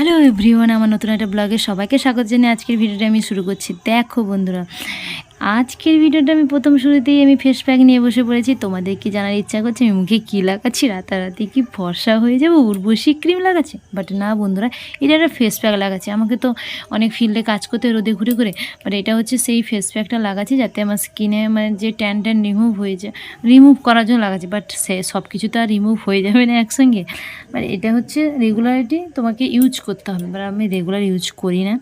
Hello everyone, আমার নতুন একটা ব্লগে সবাইকে স্বাগত জানিয়ে আজকের ভিডিওটা আমি শুরু করছি। দেখো বন্ধুরা আজকের ভিডিওটা আমি প্রথম শুরুতেই আমি ফেস প্যাক নিয়ে বসে পড়েছি। তোমাদের কি জানার ইচ্ছা করছে, আমি মুখে কী লাগাচ্ছি? রাতারাতি কি ফর্সা হয়ে যাব? উর্বশী ক্রিম লাগাচ্ছে? বাট না বন্ধুরা, এটা একটা ফেস প্যাক লাগাচ্ছে। আমাকে তো অনেক ফিল্ডে কাজ করতে রোদে ঘুরে ঘুরে। বাট এটা হচ্ছে সেই ফেস প্যাকটা লাগাচ্ছি যাতে আমার স্কিনে মানে যে ট্যান ট্যান রিমুভ হয়ে যায় রিমুভ করার জন্য লাগাচ্ছি। বাট সে সব কিছু তো আর রিমুভ হয়ে যাবে না একসঙ্গে। মানে এটা হচ্ছে রেগুলারিটি তোমাকে ইউজ করতে হবে। এবার আমি রেগুলার ইউজ করি না।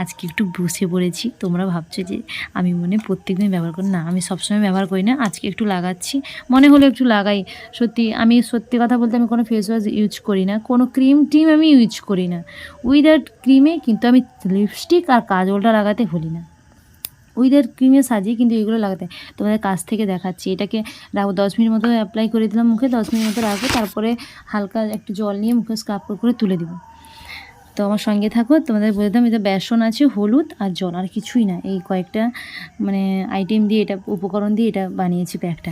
আজকে একটু বসে পড়েছি। তোমরা ভাবছ যে আমি মনে প্রত্যেকদিন ব্যবহার করি। না, আমি সবসময় ব্যবহার করি না। আজকে একটু লাগাচ্ছি। মনে হলো একটু লাগাই। সত্যি, আমি সত্যি কথা বলতে আমি কোনো ফেস ওয়াশ ইউজ করি না। কোনো ক্রিম টিম আমি ইউজ করি না। উইদাউট ক্রিমে কিন্তু আমি লিপস্টিক আর কাজলটা লাগাতে ভুলি না। উইদার ক্রিমে সাজিয়ে কিন্তু এগুলো লাগাতে। তোমাদের কাছ থেকে দেখাচ্ছি। এটাকে রাখব দশ মিনিট মতো অ্যাপ্লাই করে দিলাম মুখে। দশ মিনিট মতো রাখব। তারপরে হালকা একটু জল নিয়ে মুখে স্কাপ করে তুলে দিব। তো আমার সঙ্গে থাকো, তোমাদের বলে দিলাম এটা বেসন আছে, হলুদ আর জল, আর কিছুই না। এই কয়েকটা মানে আইটেম দিয়ে এটা, উপকরণ দিয়ে এটা বানিয়েছি প্যাকটা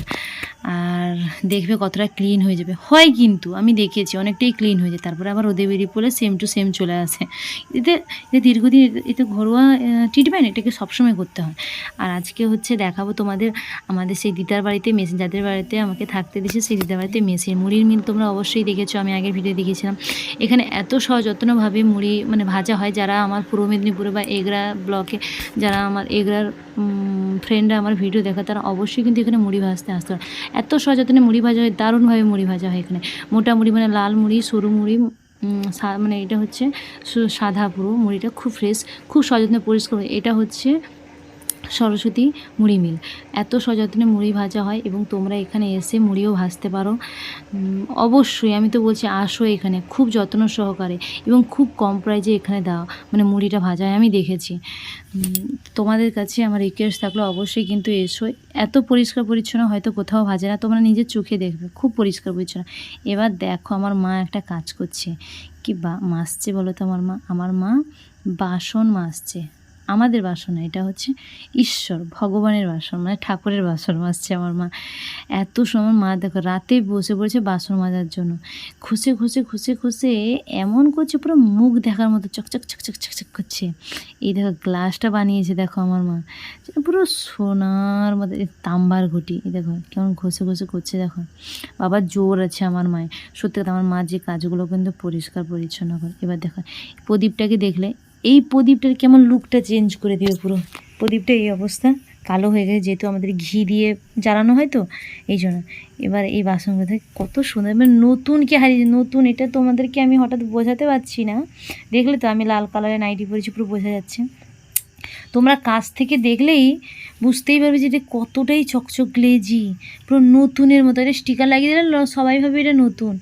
আর দেখবে কতটা ক্লিন হয়ে যাবে। হয় কিন্তু, আমি দেখেছি অনেকটাই ক্লিন হয়ে যায়। তারপরে আবার রোদে বেরিয়ে পড়লে সেম টু সেম চলে আসে। এতে এতে দীর্ঘদিন এতে- ঘরোয়া ট্রিটমেন্ট এটাকে সবসময় করতে হয়। আর আজকে হচ্ছে দেখাবো তোমাদের, আমাদের সেই দিদার বাড়িতে মেশিন যাদের বাড়িতে আমাকে থাকতে দিয়েছে সেই দিদার বাড়িতে মেশিন মুড়ির মিল তোমরা অবশ্যই দেখেছ, আমি আগের ভিডিও দেখেছিলাম এখানে এত সযত্নভাবে মুড়ি মানে ভাজা হয়, যারা আমার পূর্ব মেদিনীপুরে বা এগরা ব্লকে, যারা আমার এগরার ফ্রেন্ডরা আমার ভিডিও দেখা তারা অবশ্যই কিন্তু এখানে মুড়ি ভাজতে আসতে পারে এত সযত্নে মুড়ি ভাজা হয়, দারুণভাবে মুড়ি ভাজা হয় এখানে মোটা মুড়ি মানে লাল মুড়ি, সরু মুড়ি মানে এটা হচ্ছে সাদা পুরো মুড়িটা খুব ফ্রেশ খুব সযত্নে পরিষ্কার। এটা হচ্ছে সরস্বতী মুড়ি মিল। এত সযত্নে মুড়ি ভাজা হয় এবং তোমরা এখানে এসে মুড়িও ভাজতে পারো। অবশ্যই আমি তো বলছি আসো এখানে, খুব যত্ন সহকারে এবং খুব কম প্রাইজে এখানে দাও মানে মুড়িটা ভাজা হয়, আমি দেখেছি। তোমাদের কাছে আমার রিকোয়েস্ট থাকলে, অবশ্যই কিন্তু এসো। এত পরিষ্কার পরিচ্ছন্ন হয়তো কোথাও ভাজে না, তোমরা নিজের চোখে দেখবে, খুব পরিষ্কার পরিচ্ছন্ন। এবার দেখো, আমার মা একটা কাজ করছে। কি বা, মাসছে বলো তো আমার মা? আমার মা বাসন মাজছে আমাদের বাসন, এটা হচ্ছে ঈশ্বর, ভগবানের বাসন মানে ঠাকুরের বাসন মাজছে আমার মা। এত সময় মা, দেখো রাতে বসে পড়েছে বাসন মাজার জন্য। খুশে খুশে খুশে খুশে এমন করছে, পুরো মুখ দেখার মতো চকচক চকচক চকচক করছে। এই দেখো গ্লাসটা বানিয়েছে দেখো আমার মা। পুরো সোনার মতো তাম্বার ঘটি, এই দেখো কেমন ঘষে ঘষে করছে দেখো। বাবার জোর আছে আমার মায়ের। সত্যি কথা, আমার মা যে কাজগুলো কিন্তু পরিষ্কার, পরিচ্ছন্ন করে। এবার দেখো প্রদীপটাকে দেখলে এই প্রদীপটার কেমন লুকটা চেঞ্জ করে দিবে পুরো? প্রদীপটা এই অবস্থা, কালো হয়ে গেছে, যেহেতু আমাদের ঘি দিয়ে জ্বালানো হয় তো, এই জন্য। এবার এই বাসনগুলো কত সুন্দর মানে নতুন কি হারিয়ে, নতুন এটা তোমাদেরকে আমি হঠাৎ বোঝাতে পারছি না। দেখলে তো আমি লাল কালারের নাইটি পরেছি, পুরো বোঝা যাচ্ছে। তোমরা কাছ থেকে দেখলেই বুঝতেই পারবে যে এটা কতটাই চকচক লেজি পুরো নতুনের মতো। এটা স্টিকার লাগিয়ে দিলে সবাই ভাবে এটা নতুন।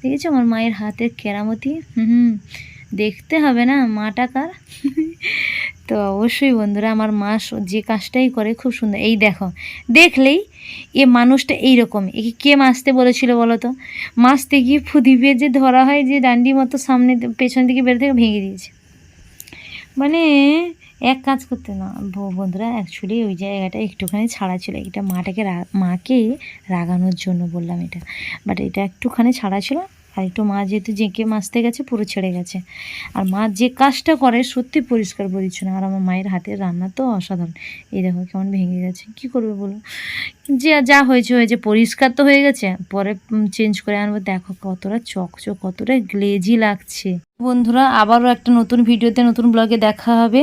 দেখেছ? আমার মায়ের হাতের কেরামতি হুম। দেখতে হবে না, মাটা কার? তো অবশ্যই বন্ধুরা, আমার মা যে কাজটাই করে খুব সুন্দর। এই দেখো, দেখলেই এ মানুষটা এইরকম। একে কে মাসতে বলেছিল বলো তো? মাসতে গিয়ে ফুদিবে যে ধরা হয় যে ডান্ডি মতো সামনে পেছন দিকে বের থেকে ভেঙে দিয়েছে। মানে এক কাজ করতে না বন্ধুরা অ্যাকচুয়ালি ওই জায়গাটা একটুখানি ছাড়া ছিল। এটা মাটাকে মাকে রাগানোর জন্য বললাম এটা। বাট এটা একটুখানি ছাড়া ছিল। আর একটু মা যেহেতু জেঁকে মাছতে গেছে, পুরো ছেড়ে গেছে। আর মা যে কাজটা করে, সত্যি পরিষ্কার পরিচ্ছন্ন। আর আমার মায়ের হাতের রান্না তো অসাধারণ। এই দেখো কেমন ভেঙে গেছে। কি করবে বলো যে যা হয়েছে হয়েছে, পরিষ্কার তো হয়ে গেছে। পরে চেঞ্জ করে আনব। দেখো কতটা চকচক, কতটা গ্লেজি লাগছে। বন্ধুরা, আবারও একটা নতুন ভিডিওতে, নতুন ব্লগে দেখা হবে।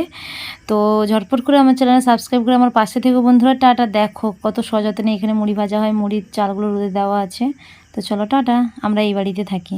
তো ঝটপট করে আমার চ্যানেল সাবস্ক্রাইব করে আমার পাশে থেকে বন্ধুরা। টাটা। দেখো কত সযত্নে এখানে মুড়ি ভাজা হয়। মুড়ির চালগুলো রোদে দেওয়া আছে। তো চলো টাটা। আমরা এই বাড়িতে থাকি।